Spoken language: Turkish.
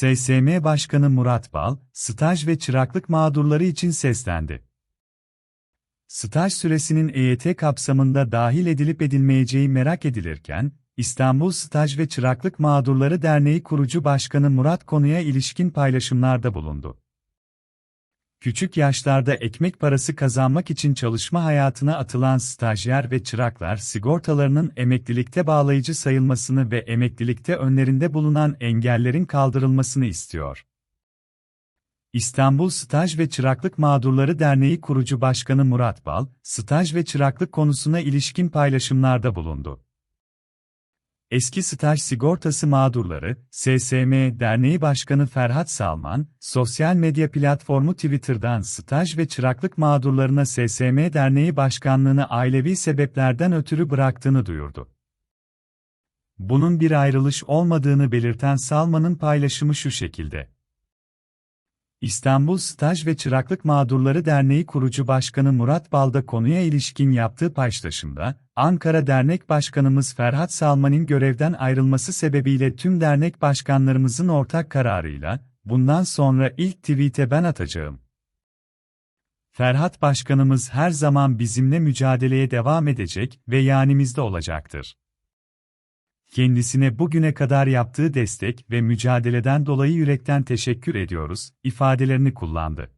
SSM Başkanı Murat Bal, staj ve çıraklık mağdurları için seslendi. Staj süresinin EYT kapsamında dahil edilip edilmeyeceği merak edilirken, İstanbul Staj ve Çıraklık Mağdurları Derneği kurucu başkanı Murat konuya ilişkin paylaşımlarda bulundu. Küçük yaşlarda ekmek parası kazanmak için çalışma hayatına atılan stajyer ve çıraklar sigortalarının emeklilikte bağlayıcı sayılmasını ve emeklilikte önlerinde bulunan engellerin kaldırılmasını istiyor. İstanbul Staj ve Çıraklık Mağdurları Derneği kurucu başkanı Murat Bal, staj ve çıraklık konusuna ilişkin paylaşımlarda bulundu. Eski Staj Sigortası Mağdurları, SSM Derneği Başkanı Ferhat Salman, sosyal medya platformu Twitter'dan staj ve çıraklık mağdurlarına SSM Derneği Başkanlığını ailevi sebeplerden ötürü bıraktığını duyurdu. Bunun bir ayrılış olmadığını belirten Salman'ın paylaşımı şu şekilde. İstanbul Staj ve Çıraklık Mağdurları Derneği kurucu başkanı Murat Balda konuya ilişkin yaptığı paylaşımda, Ankara Dernek Başkanımız Ferhat Salman'ın görevden ayrılması sebebiyle tüm dernek başkanlarımızın ortak kararıyla, bundan sonra ilk tweet'e ben atacağım. Ferhat Başkanımız her zaman bizimle mücadeleye devam edecek ve yanimizde olacaktır kendisine bugüne kadar yaptığı destek ve mücadeleden dolayı yürekten teşekkür ediyoruz, ifadelerini kullandı.